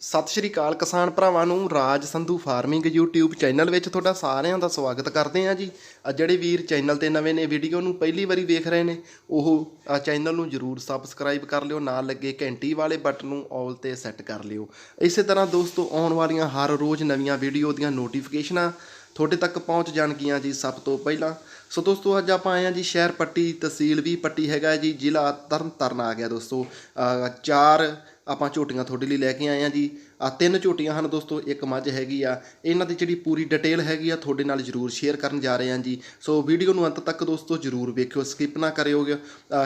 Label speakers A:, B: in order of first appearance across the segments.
A: ਸਤਿ ਸ਼੍ਰੀ ਅਕਾਲ ਕਿਸਾਨ ਭਰਾਵਾਂ ਨੂੰ, Raj Sandhu farming YouTube channel ਵਿੱਚ ਤੁਹਾਡਾ ਸਾਰਿਆਂ ਦਾ ਸਵਾਗਤ ਕਰਦੇ ਹਾਂ ਜੀ। ਆ ਜਿਹੜੇ ਵੀਰ ਚੈਨਲ ਤੇ ਨਵੇਂ ਨੇ, ਵੀਡੀਓ ਨੂੰ ਪਹਿਲੀ ਵਾਰੀ ਵੇਖ ਰਹੇ ਨੇ, ਉਹ ਆ ਚੈਨਲ ਨੂੰ ਜਰੂਰ ਸਬਸਕ੍ਰਾਈਬ ਕਰ ਲਿਓ, ਨਾਲ ਲੱਗੇ ਘੰਟੀ ਵਾਲੇ ਬਟਨ ਨੂੰ ਆਲ ਤੇ ਸੈੱਟ ਕਰ ਲਿਓ। ਇਸੇ ਤਰ੍ਹਾਂ ਦੋਸਤੋ, ਆਉਣ ਵਾਲੀਆਂ ਹਰ ਰੋਜ਼ ਨਵੀਆਂ ਵੀਡੀਓ ਦੀਆਂ ਨੋਟੀਫਿਕੇਸ਼ਨਾਂ ਤੁਹਾਡੇ ਤੱਕ ਪਹੁੰਚ ਜਾਣਗੀਆਂ ਜੀ ਸਭ ਤੋਂ ਪਹਿਲਾਂ। ਸੋ ਦੋਸਤੋ, ਅੱਜ ਆਪਾਂ ਆਏ ਹਾਂ ਜੀ ਸ਼ਹਿਰ ਪੱਟੀ ਤਹਿਸੀਲ ਵੀ ਪੱਟੀ ਹੈਗਾ ਜੀ, ਜ਼ਿਲ੍ਹਾ ਤਰਨਤਾਰਨ ਆ ਗਿਆ ਦੋਸਤੋ। ਚਾਰ ਆਪਾਂ ਝੋਟੀਆਂ ਤੁਹਾਡੇ ਲਈ ਲੈ ਕੇ ਆਏ ਹਾਂ ਜੀ। ਆ ਤਿੰਨ ਝੋਟੀਆਂ ਹਨ ਦੋਸਤੋ, ਇੱਕ ਮੱਝ ਹੈਗੀ ਆ। ਇਹਨਾਂ ਦੀ ਜਿਹੜੀ ਪੂਰੀ ਡਿਟੇਲ ਹੈਗੀ ਆ, ਤੁਹਾਡੇ ਨਾਲ ਜਰੂਰ ਸ਼ੇਅਰ ਕਰਨ ਜਾ ਰਹੇ ਹਾਂ ਜੀ। ਸੋ ਵੀਡੀਓ ਨੂੰ ਅੰਤ ਤੱਕ ਦੋਸਤੋ ਜਰੂਰ ਵੇਖਿਓ, ਸਕਿਪ ਨਾ ਕਰਿਓਗੇ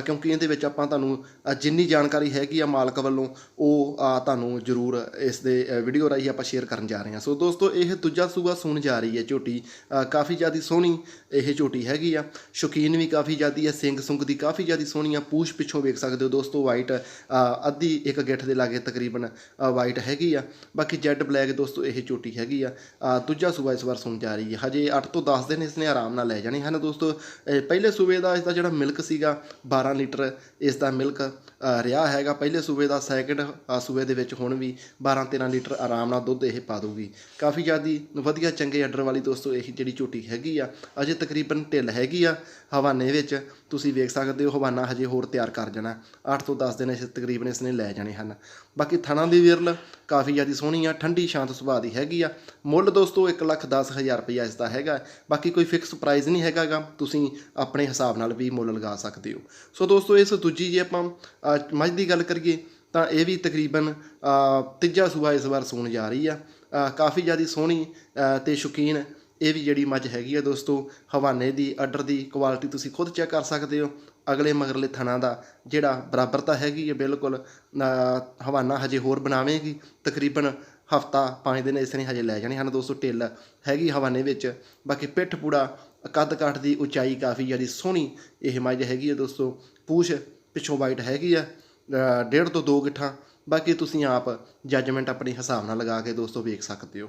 A: ਕਿਉਂਕਿ ਇਹਦੇ ਵਿੱਚ ਆਪਾਂ ਤੁਹਾਨੂੰ ਜਿੰਨੀ ਜਾਣਕਾਰੀ ਹੈਗੀ ਆ ਮਾਲਕ ਵੱਲੋਂ, ਉਹ ਤੁਹਾਨੂੰ ਜਰੂਰ ਇਸ ਦੇ ਵੀਡੀਓ ਰਾਹੀਂ ਆਪਾਂ ਸ਼ੇਅਰ ਕਰਨ ਜਾ ਰਹੇ ਹਾਂ। ਸੋ ਦੋਸਤੋ, ਇਹ ਦੂਜਾ ਸੂਆ ਸੂਣ ਜਾ ਰਹੀ ਹੈ ਝੋਟੀ। ਕਾਫੀ ਜ਼ਿਆਦੀ ਸੋਹਣੀ ਇਹ ਝੋਟੀ ਹੈਗੀ ਆ। ਸ਼ੌਕੀਨ ਵੀ ਕਾਫੀ ਜ਼ਿਆਦੀ ਹੈ ਸਿੰਘ ਸੁੰਗ ਦੀ ਕਾਫੀ ਜ਼ਿਆਦੀ ਸੋਹਣੀ ਆ। ਪੂਛ ਪਿੱਛੋਂ ਵੇਖ ਸਕਦੇ ਹੋ ਦੋਸਤੋ ਵਾਈਟ ਅੱਧੀ ਇੱਕ ਗਿੱਠ ਦੇ ਲਾਗੇ ਤਕਰੀਬਨ ਵਾਈਟ ਹੈਗੀ ਆ। ਬਾਕੀ ਜੈਡ ਬਲੈਕ ਦੋਸਤੋ, ਇਹ ਚੋਟੀ ਹੈਗੀ ਆ। ਦੂਜਾ ਸੂਬਾ ਇਸ ਵਾਰ ਸੁਣ ਜਾ ਰਹੀ ਹੈ। ਹਜੇ 8 ਤੋਂ 10 ਦਿਨ ਇਸਨੇ ਆਰਾਮ ਨਾਲ ਲੈ ਜਾਣੇ ਹਨ ਦੋਸਤੋ। ਪਹਿਲੇ ਸੂਬੇ ਦਾ ਇਸ ਦਾ ਜਿਹੜਾ ਮਿਲਕ ਸੀਗਾ 12 ਲੀਟਰ ਇਸ ਦਾ ਮਿਲਕ ਰਿਹਾ ਹੈਗਾ। ਪਹਿਲੇ ਸੂਬੇ ਦਾ ਸੈਕਿੰਡ ਸੂਬੇ ਦੇ ਵਿੱਚ ਹੁਣ ਵੀ 12 13 ਲੀਟਰ ਆਰਾਮ ਨਾਲ ਦੁੱਧ ਇਹ ਪਾ ਦੂਗੀ ਕਾਫੀ ਜ਼ਿਆਦੀ ਵਧੀਆ ਚੰਗੇ ਆਰਡਰ ਵਾਲੀ ਦੋਸਤੋ ਇਹ ਜਿਹੜੀ ਝੋਟੀ ਹੈਗੀ ਆ, ਅਜੇ ਤਕਰੀਬਨ ਢਿੱਲ ਹੈਗੀ ਆ ਹਵਾਨੇ ਵਿੱਚ। ਤੁਸੀਂ ਵੇਖ ਸਕਦੇ ਹੋ ਹਵਾਨਾ ਹਜੇ ਹੋਰ ਤਿਆਰ ਕਰ ਜਾਣਾ। 8 ਤੋਂ 10 ਦਿਨ ਇਸ ਤਕਰੀਬਨ ਇਸਨੇ ਲੈ ਜਾਣੇ ਹਨ। ਬਾਕੀ ਥਣਾ ਦੀ ਵਿਰਲ ਕਾਫੀ ਜ਼ਿਆਦੀ ਸੋਹਣੀ ਆ, ਠੰਡੀ ਸ਼ਾਂਤ ਸੁਭਾਅ ਦੀ ਹੈਗੀ ਆ। ਮੁੱਲ ਦੋਸਤੋ 1 ਲੱਖ 10 ਹਜ਼ਾਰ ਰੁਪਈਆ ਇਸ ਦਾ ਹੈਗਾ। ਬਾਕੀ ਕੋਈ ਫਿਕਸ ਪ੍ਰਾਈਸ ਨਹੀਂ ਹੈਗਾਗਾ। ਤੁਸੀਂ ਆਪਣੇ ਹਿਸਾਬ ਨਾਲ ਵੀ ਮੁੱਲ ਲਗਾ ਸਕਦੇ ਹੋ। ਸੋ ਦੋਸਤੋ ਇਸ ਦੂਜੀ ਜੇ ਆਪਾਂ ਮੱਝ ਦੀ ਗੱਲ ਕਰੀਏ ਤਾਂ ਇਹ ਵੀ ਤਕਰੀਬਨ ਤੀਜਾ ਸੂਆ ਇਸ ਵਾਰ ਸੂਣ ਜਾ ਰਹੀ ਆ। ਕਾਫੀ ਜ਼ਿਆਦਾ ਸੋਹਣੀ ਅਹ, ਤੇ ਸ਼ੌਕੀਨ ਇਹ ਵੀ ਜਿਹੜੀ ਮੱਝ ਹੈਗੀ ਆ ਦੋਸਤੋ ਹਵਾਨੇ ਦੀ ਆਰਡਰ ਦੀ ਕੁਆਲਿਟੀ ਤੁਸੀਂ ਖੁਦ ਚੈੱਕ ਕਰ ਸਕਦੇ ਹੋ। ਅਗਲੇ ਮਗਰਲੇ ਥਣਾ ਦਾ ਜਿਹੜਾ ਬਰਾਬਰਤਾ ਹੈਗੀ ਹੈ ਬਿਲਕੁਲ ਹਵਾਨਾ ਹਜੇ ਹੋਰ ਬਣਾਵੇਗੀ। ਤਕਰੀਬਨ ਹਫਤਾ ਪੰਜ ਦਿਨ ਇਸ ਨੇ ਹਜੇ ਲੈ ਜਾਣੇ ਹਨ ਦੋਸਤੋ ਢਿੱਲ ਹੈਗੀ ਹਵਾਨੇ ਵਿੱਚ। ਬਾਕੀ ਪਿੱਠ ਪੂੜਾ ਕੱਦ ਕਾਠ ਦੀ ਉਚਾਈ ਕਾਫੀ ਜ਼ਿਆਦੀ ਸੋਹਣੀ ਇਹ ਮੱਝ ਹੈਗੀ ਹੈ ਦੋਸਤੋ। ਪੂਛ ਪਿੱਛੋਂ ਵਾਈਟ ਹੈਗੀ ਆ ਡੇਢ ਤੋਂ ਦੋ ਗਿੱਠਾਂ, ਬਾਕੀ ਤੁਸੀਂ ਆਪ ਜੱਜਮੈਂਟ ਆਪਣੇ ਹਿਸਾਬ ਨਾਲ ਲਗਾ ਕੇ ਦੋਸਤੋ ਵੇਖ ਸਕਦੇ ਹੋ।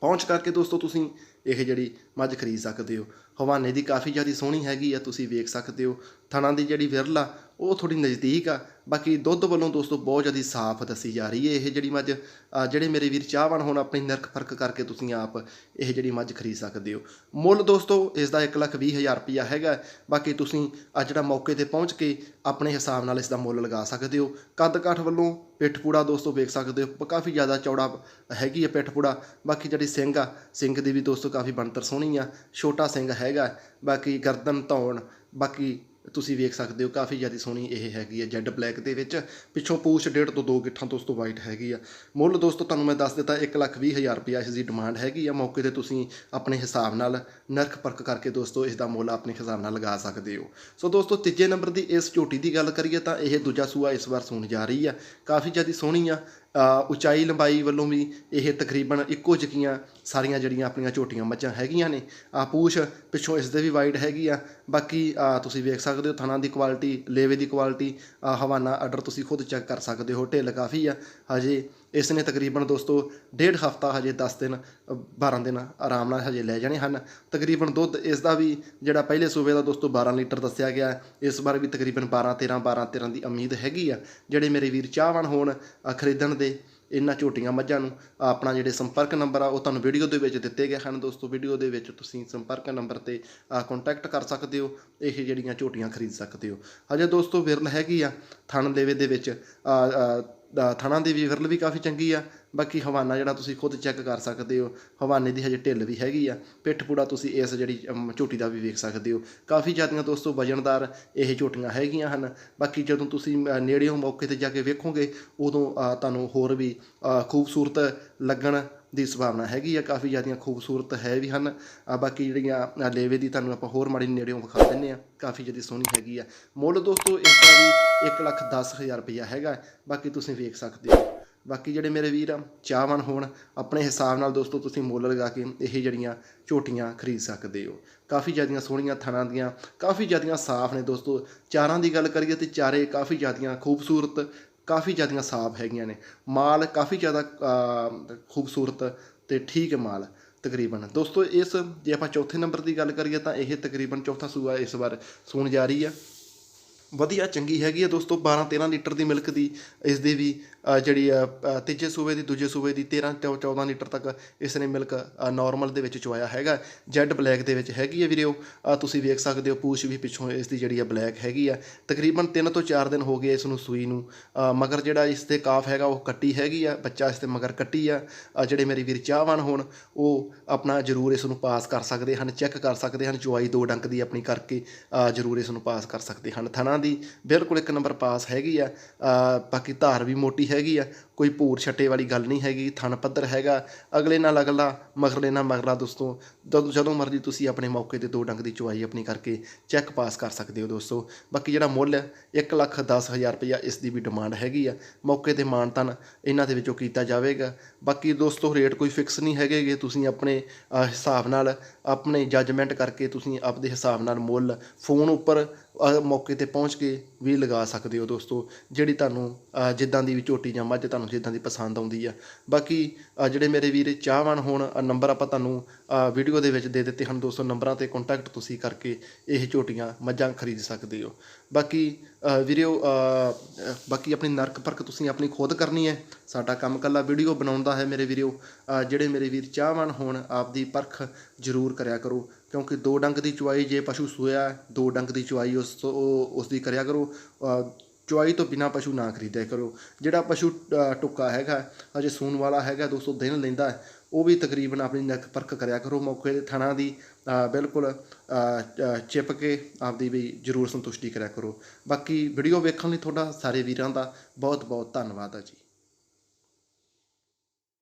A: ਪਹੁੰਚ ਕਰਕੇ ਦੋਸਤੋ ਤੁਸੀਂ ਇਹ ਜਿਹੜੀ ਮੱਝ ਖਰੀਦ ਸਕਦੇ ਹੋ। ਹਵਾਨੇ ਦੀ ਕਾਫੀ ਜ਼ਿਆਦਾ ਸੋਹਣੀ ਹੈਗੀ ਆ, ਤੁਸੀਂ ਵੇਖ ਸਕਦੇ ਹੋ। ਥਣਾ ਦੀ ਜਿਹੜੀ ਵਿਰਲ ਆ, ਉਹ ਥੋੜੀ ਨਜ਼ਦੀਕ ਆ। ਬਾਕੀ ਦੁੱਧ ਵੱਲੋਂ ਦੋਸਤੋ ਬਹੁਤ ਜ਼ਿਆਦਾ ਸਾਫ਼ ਦੱਸੀ ਜਾ ਰਹੀ ਹੈ। ਇਹ ਜਿਹੜੀ ਮੱਝ ਜਿਹੜੇ ਮੇਰੇ ਵੀਰ ਚਾਹਵਾਨ ਹੁਣ, ਆਪਣੀ ਨਰਕ ਫ਼ਰਕ ਕਰਕੇ ਤੁਸੀਂ ਆਪ ਇਹ ਜਿਹੜੀ ਮੱਝ ਖਰੀਦ ਸਕਦੇ ਹੋ। ਮੁੱਲ ਦੋਸਤੋ, ਇਸ ਦਾ 1 ਲੱਖ ਵੀਹ ਹਜ਼ਾਰ ਰੁਪਈਆ ਹੈਗਾ। ਬਾਕੀ ਤੁਸੀਂ ਆ ਜਿਹੜਾ ਮੌਕੇ ਤੇ ਪਹੁੰਚ ਕੇ ਆਪਣੇ ਹਿਸਾਬ ਨਾਲ ਇਸ ਦਾ ਮੁੱਲ ਲਗਾ ਸਕਦੇ ਹੋ। ਕੱਦ ਕਾਠ ਵੱਲੋਂ ਪਿੱਠ ਪੂੜਾ ਦੋਸਤੋ ਵੇਖ ਸਕਦੇ ਹੋ। ਕਾਫੀ ਜ਼ਿਆਦਾ ਚੌੜਾ ਹੈਗੀ ਹੈ ਪਿੱਠ ਪੂੜਾ। ਬਾਕੀ ਜਿਹੜੀ ਸਿੰਘ ਆ, ਸਿੰਘ ਦੀ ਵੀ ਦੋਸਤੋ ਕਾਫੀ ਬਣਤਰ ਸੋਹਣੀ ਆ, ਛੋਟਾ ਸਿੰਘ ਹੈਗਾ, ਬਾਕੀ ਗਰਦਨ ਧੌਣ, ਬਾਕੀ ਤੁਸੀਂ ਵੇਖ ਸਕਦੇ ਹੋ ਕਾਫੀ ਜ਼ਿਆਦਾ ਸੋਹਣੀ ਇਹ ਹੈਗੀ ਹੈ ਜੈਡ ਬਲੈਕ ਦੇ ਵਿੱਚ, ਪਿੱਛੋਂ ਪੂਛ ਡੇਢ ਤੋਂ ਦੋ ਗਿੱਠਾਂ ਦੋਸਤੋ ਵਾਈਟ ਹੈਗੀ ਆ। ਮੁੱਲ ਦੋਸਤੋ ਤੁਹਾਨੂੰ ਮੈਂ ਦੱਸ ਦਿੱਤਾ 1 ਲੱਖ ਵੀਹ ਹਜ਼ਾਰ ਰੁਪਇਆ ਇਸ ਦੀ ਡਿਮਾਂਡ ਹੈਗੀ ਆ, ਮੌਕੇ ਤੇ ਤੁਸੀਂ ਆਪਣੇ ਹਿਸਾਬ ਨਾਲ ਨਰਖ ਪਰਖ ਕਰਕੇ ਦੋਸਤੋ ਇਸ ਦਾ ਮੁੱਲ ਆਪਣੇ ਹਿਸਾਬ ਨਾਲ ਲਗਾ ਸਕਦੇ ਹੋ। ਸੋ ਦੋਸਤੋ ਤੀਜੇ ਨੰਬਰ ਦੀ ਇਸ ਝੋਟੀ ਦੀ ਗੱਲ ਕਰੀਏ ਤਾਂ ਇਹ ਦੂਜਾ ਸੂਆ ਇਸ ਵਾਰ ਸੂਣ ਜਾ ਰਹੀ ਆ, ਕਾਫੀ ਜ਼ਿਆਦਾ ਸੋਹਣੀ ਆ ਉਚਾਈ ਲੰਬਾਈ ਵੱਲੋਂ ਵੀ ਇਹ ਤਕਰੀਬਨ ਇੱਕੋ ਜਿਹੀਆਂ ਸਾਰੀਆਂ ਜਿਹੜੀਆਂ ਆਪਣੀਆਂ ਝੋਟੀਆਂ ਮੱਝਾਂ ਹੈਗੀਆਂ ਨੇ। ਆ ਪੂਛ ਪਿੱਛੋਂ ਇਸ ਦੇ ਵੀ ਵਾਈਡ ਹੈਗੀ ਆ। ਬਾਕੀ ਤੁਸੀਂ ਵੇਖ ਸਕਦੇ ਹੋ ਥਣਾ ਦੀ ਕੁਆਲਿਟੀ ਲੇਵੇ ਦੀ ਕੁਆਲਿਟੀ ਅ, ਹਵਾਨਾ ਆਰਡਰ ਤੁਸੀਂ ਖੁਦ ਚੈੱਕ ਕਰ ਸਕਦੇ ਹੋ। ਢਿੱਲ ਕਾਫੀ ਆ। ਹਜੇ ਇਸ ਨੇ ਤਕਰੀਬਨ ਦੋਸਤੋ ਡੇਢ ਹਫਤਾ ਹਜੇ 10 ਦਿਨ ਅ, 12 ਦਿਨ ਆਰਾਮ ਨਾਲ ਹਜੇ ਲੈ ਜਾਣੇ ਹਨ। ਤਕਰੀਬਨ ਦੁੱਧ ਇਸ ਦਾ ਵੀ ਜਿਹੜਾ ਪਹਿਲੇ ਸੂਬੇ ਦਾ ਦੋਸਤੋ 12 ਲੀਟਰ ਦੱਸਿਆ ਗਿਆ ਇਸ ਵਾਰ ਵੀ ਤਕਰੀਬਨ 12 13 12 13 ਦੀ ਉਮੀਦ ਹੈਗੀ ਆ। ਜਿਹੜੇ ਮੇਰੇ ਵੀਰ ਚਾਹਵਾਨ ਹੋਣ ਖਰੀਦਣ ਦੇ ਇਹਨਾਂ ਝੋਟੀਆਂ ਮੱਝਾਂ ਨੂੰ ਆਪਣਾ ਜਿਹੜੇ ਸੰਪਰਕ ਨੰਬਰ ਆ ਉਹ ਤੁਹਾਨੂੰ ਵੀਡੀਓ ਦੇ ਵਿੱਚ ਦਿੱਤੇ ਗਏ ਹਨ। ਦੋਸਤੋ ਵੀਡੀਓ ਦੇ ਵਿੱਚ ਤੁਸੀਂ ਸੰਪਰਕ ਨੰਬਰ ਤੇ ਕੰਟੈਕਟ ਕਰ ਸਕਦੇ ਹੋ ਇਹ ਜਿਹੜੀਆਂ ਝੋਟੀਆਂ ਖਰੀਦ ਸਕਦੇ ਹੋ। ਹਜੇ ਦੋਸਤੋ ਵਿਰਲ ਹੈਗੀ ਆ ਥਣ ਦੇਵੇ ਦੇ ਵਿੱਚ ਥਣਾ ਦੀ ਵੀ ਵਿਰਲ ਵੀ ਕਾਫੀ ਚੰਗੀ ਆ। ਬਾਕੀ ਹਵਾਨਾ ਜਿਹੜਾ ਤੁਸੀਂ ਖੁਦ ਚੈੱਕ ਕਰ ਸਕਦੇ ਹੋ, ਹਵਾਨੇ ਦੀ ਹਜੇ ਢਿੱਲ ਵੀ ਹੈਗੀ ਆ। ਪਿੱਠ ਪੂੜਾ ਤੁਸੀਂ ਇਸ ਜਿਹੜੀ ਝੋਟੀ ਦਾ ਵੀ ਵੇਖ ਸਕਦੇ ਹੋ। ਕਾਫੀ ਜ਼ਿਆਦੀਆਂ ਦੋਸਤੋ ਵਜਨਦਾਰ ਇਹ ਝੋਟੀਆਂ ਹੈਗੀਆਂ ਹਨ। ਬਾਕੀ ਜਦੋਂ ਤੁਸੀਂ ਨੇੜਿਓਂ ਮੌਕੇ ਤੇ ਜਾ ਕੇ ਵੇਖੋਗੇ, ਉਦੋਂ ਤੁਹਾਨੂੰ ਹੋਰ ਵੀ ਖੂਬਸੂਰਤ ਲੱਗਣ ਦੀ ਸੰਭਾਵਨਾ ਹੈਗੀ ਆ। ਕਾਫੀ ਜ਼ਿਆਦੀਆਂ ਖੂਬਸੂਰਤ ਹੈ ਵੀ ਹਨ। ਬਾਕੀ ਜਿਹੜੀਆਂ ਲੇਵੇ ਦੀ ਤੁਹਾਨੂੰ ਆਪਾਂ ਹੋਰ ਮਾੜੀ ਨੇੜਿਓਂ ਵਿਖਾ ਦਿੰਨੇ ਆ ਕਾਫੀ ਜ਼ਿਆਦਾ ਸੋਹਣੀ ਹੈਗੀ ਆ। ਮੁੱਲ ਦੋਸਤੋ ਇਸ ਦਾ ਵੀ 1 ਲੱਖ 10 ਹਜ਼ਾਰ ਰੁਪਈਆ ਹੈਗਾ ਬਾਕੀ ਤੁਸੀਂ ਵੇਖ ਸਕਦੇ ਹੋ। ਬਾਕੀ ਜਿਹੜੇ ਮੇਰੇ ਵੀਰ ਆ, ਚਾਹਵਾਨ ਹੋਣ, ਆਪਣੇ ਹਿਸਾਬ ਨਾਲ ਦੋਸਤੋ ਤੁਸੀਂ ਮੁੱਲ ਲਗਾ ਕੇ ਇਹ ਜਿਹੜੀਆਂ ਝੋਟੀਆਂ ਖਰੀਦ ਸਕਦੇ ਹੋ। ਕਾਫੀ ਜ਼ਿਆਦੀਆਂ ਸੋਹਣੀਆਂ ਥਣਾਂ ਦੀਆਂ, ਕਾਫੀ ਜ਼ਿਆਦੀਆਂ ਸਾਫ਼ ਨੇ ਦੋਸਤੋ। ਚਾਰਾਂ ਦੀ ਗੱਲ ਕਰੀਏ ਤੇ ਚਾਰੇ ਕਾਫੀ ਜ਼ਿਆਦੀਆਂ ਖੂਬਸੂਰਤ, ਕਾਫੀ ਜ਼ਿਆਦੀਆਂ ਸਾਫ਼ ਹੈਗੀਆਂ ਨੇ। ਮਾਲ ਕਾਫੀ ਜ਼ਿਆਦਾ ਖੂਬਸੂਰਤ ਤੇ ਠੀਕ ਮਾਲ ਤਕਰੀਬਨ। ਦੋਸਤੋ ਇਸ, ਜੇ ਆਪਾਂ ਚੌਥੇ ਨੰਬਰ ਦੀ ਗੱਲ ਕਰੀਏ ਤਾਂ ਇਹ ਤਕਰੀਬਨ ਚੌਥਾ ਸੂਆ ਇਸ ਵਾਰ ਸੂਣ ਜਾ ਰਹੀ ਆ। ਵਧੀਆ, ਚੰਗੀ ਹੈਗੀ ਹੈ ਦੋਸਤੋ। 12 13 ਲੀਟਰ ਦੀ ਮਿਲਕ ਦੀ ਇਸ ਦੀ ਵੀ ਜਿਹੜੀ ਆ ਤੀਜੇ ਸੂਬੇ ਦੀ, ਦੂਜੇ ਸੂਬੇ ਦੀ 13 ਤੋਂ 14 ਲੀਟਰ ਤੱਕ ਇਸ ਨੇ ਮਿਲਕ ਨਾਰਮਲ ਦੇ ਵਿੱਚ ਚੁਆਇਆ ਹੈਗਾ। ਜੈਡ ਬਲੈਕ ਦੇ ਵਿੱਚ ਹੈਗੀ ਹੈ ਵੀਰਿਓ। ਤੁਸੀਂ ਵੇਖ ਸਕਦੇ ਹੋ, ਪੂਛ ਵੀ ਪਿੱਛੋਂ ਇਸ ਦੀ ਜਿਹੜੀ ਆ ਬਲੈਕ ਹੈਗੀ ਆ ਤਕਰੀਬਨ 3 ਤੋਂ 4 ਦਿਨ ਹੋ ਗਏ ਇਸ ਨੂੰ ਸੂਈ ਨੂੰ। ਮਗਰ ਜਿਹੜਾ ਇਸ ਦੇ ਕਾਫ ਹੈਗਾ, ਉਹ ਕੱਟੀ ਹੈਗੀ ਆ ਬੱਚਾ ਇਸ ਤੇ ਮਗਰ ਕੱਟੀ ਆ ਜਿਹੜੇ ਮੇਰੇ ਵੀਰ ਚਾਹਵਾਨ ਹੋਣ, ਉਹ ਆਪਣਾ ਜ਼ਰੂਰ ਇਸ ਨੂੰ ਪਾਸ ਕਰ ਸਕਦੇ ਹਨ, ਚੈੱਕ ਕਰ ਸਕਦੇ ਹਨ, ਚੁਆਈ ਦੋ ਡੰਕ ਦੀ ਆਪਣੀ ਕਰਕੇ ਜ਼ਰੂਰ ਇਸ ਨੂੰ ਪਾਸ ਕਰ ਸਕਦੇ ਹਨ। ਥਣਾ ਦੀ ਬਿਲਕੁਲ ਇੱਕ ਨੰਬਰ ਪਾਸ ਹੈਗੀ ਆ। ਬਾਕੀ ਧਾਰ ਵੀ ਮੋਟੀ ਹੈਗੀ ਆ, ਕੋਈ ਭੂਰ ਛੱਟੇ ਵਾਲੀ ਗੱਲ ਨਹੀਂ ਹੈਗੀ, ਥਣ ਪੱਧਰ ਹੈਗਾ। ਅਗਲੇ ਨਾਲ ਅਗਲਾ, ਮਗਰਲੇ ਨਾਲ ਮਗਰਲਾ ਦੋਸਤੋ, ਜਦੋਂ ਜਦੋਂ ਮਰਜ਼ੀ ਤੁਸੀਂ ਆਪਣੇ ਮੌਕੇ ਤੇ ਦੋ ਡੰਗ ਦੀ ਚੁਆਈ ਆਪਣੀ ਕਰਕੇ ਚੈੱਕ ਪਾਸ ਕਰ ਸਕਦੇ ਹੋ ਦੋਸਤੋ। ਬਾਕੀ ਜਿਹੜਾ ਮੁੱਲ ਹੈ 1 ਲੱਖ 10 ਹਜ਼ਾਰ ਰੁਪਇਆ ਇਸ ਦੀ ਵੀ ਡਿਮਾਂਡ ਹੈਗੀ ਆ। ਮੌਕੇ ਤੇ ਮਾਨਤਨ ਇਹਨਾਂ ਦੇ ਵਿੱਚੋਂ ਕੀਤਾ ਜਾਵੇਗਾ। ਬਾਕੀ ਦੋਸਤੋ ਰੇਟ ਕੋਈ ਫਿਕਸ ਨਹੀਂ ਹੈਗੇਗੇ ਤੁਸੀਂ ਆਪਣੇ ਹਿਸਾਬ ਨਾਲ, ਆਪਣੇ ਜੱਜਮੈਂਟ ਕਰਕੇ ਤੁਸੀਂ ਆਪਦੇ ਹਿਸਾਬ ਨਾਲ ਮੁੱਲ ਫੋਨ ਉੱਪਰ ਮੌਕੇ ਤੇ ਪਹੁੰਚ ਕੇ ਵੀ ਲਗਾ ਸਕਦੇ ਹੋ ਦੋਸਤੋ, ਜਿਹੜੀ ਤੁਹਾਨੂੰ ਜਿੱਦਾਂ ਦੀ ਵੀ ਝੋਟੀ ਜਾਂ ਮੱਝ ਤੁਹਾਨੂੰ ਜਿੱਦਾਂ ਦੀ ਪਸੰਦ ਆਉਂਦੀ ਆ। ਬਾਕੀ ਜਿਹੜੇ ਮੇਰੇ ਵੀਰ ਚਾਹਵਾਨ ਹੋਣ ਨੰਬਰ ਆਪਾਂ ਤੁਹਾਨੂੰ ਵੀਡੀਓ ਦੇ ਵਿੱਚ ਦੇ ਦਿੱਤੇ ਹਨ ਦੋਸਤੋ, ਨੰਬਰਾਂ ਤੇ ਕੰਟੈਕਟ ਤੁਸੀਂ ਕਰਕੇ ਇਹ ਝੋਟੀਆਂ, ਮੱਝਾਂ ਖਰੀਦ ਸਕਦੇ ਹੋ। ਬਾਕੀ ਵੀਰਿਓ ਬਾਕੀ ਆਪਣੀ ਨਰਕ ਪਰਖ ਤੁਸੀਂ ਆਪਣੀ ਖੁਦ ਕਰਨੀ ਹੈ। ਸਾਡਾ ਕੰਮ ਕੱਲਾ ਵੀਡੀਓ ਬਣਾਉਂਦਾ ਹੈ ਮੇਰੇ ਵੀਰਿਓ। ਜਿਹੜੇ ਮੇਰੇ ਵੀਰ ਚਾਹਵਾਨ ਹੋਣ ਆਪਦੀ ਪਰਖ ਜ਼ਰੂਰ ਕਰਿਆ ਕਰੋ। ਕਿਉਂਕਿ ਦੋ ਡੰਗ ਦੀ ਚੁਆਈ ਜੇ ਪਸ਼ੂ ਸੋਇਆ ਦੋ ਡੰਗ ਦੀ ਚੁਆਈ ਉਸ ਤੋਂ ਉਹ- ਉਸ ਦੀ ਕਰਿਆ ਕਰੋ ਚੁਆਈ ਤੋਂ ਬਿਨਾ ਪਸ਼ੂ ਨਾ ਖਰੀਦਿਆ ਕਰੋ। ਜਿਹੜਾ ਪਸ਼ੂ ਅ, ਟੁੱਕਾ ਹੈਗਾ ਅਜੇ ਸੂਣ ਵਾਲਾ ਹੈਗਾ 200 ਦਿਨ ਲੈਂਦਾ ਉਹ ਵੀ ਤਕਰੀਬਨ ਆਪਣੀ ਨੱਕ ਪਰਖ ਕਰਿਆ ਕਰੋ ਮੌਕੇ ਦੇ ਥਣਾ ਦੀ ਬਿਲਕੁਲ ਅ, ਚਿਪ ਕੇ ਆਪਦੀ ਵੀ ਜ਼ਰੂਰ ਸੰਤੁਸ਼ਟੀ ਕਰਿਆ ਕਰੋ। ਬਾਕੀ ਵੀਡੀਓ ਵੇਖਣ ਲਈ ਤੁਹਾਡਾ ਸਾਰੇ ਵੀਰਾਂ ਦਾ ਬਹੁਤ ਬਹੁਤ ਧੰਨਵਾਦ ਹੈ ਜੀ।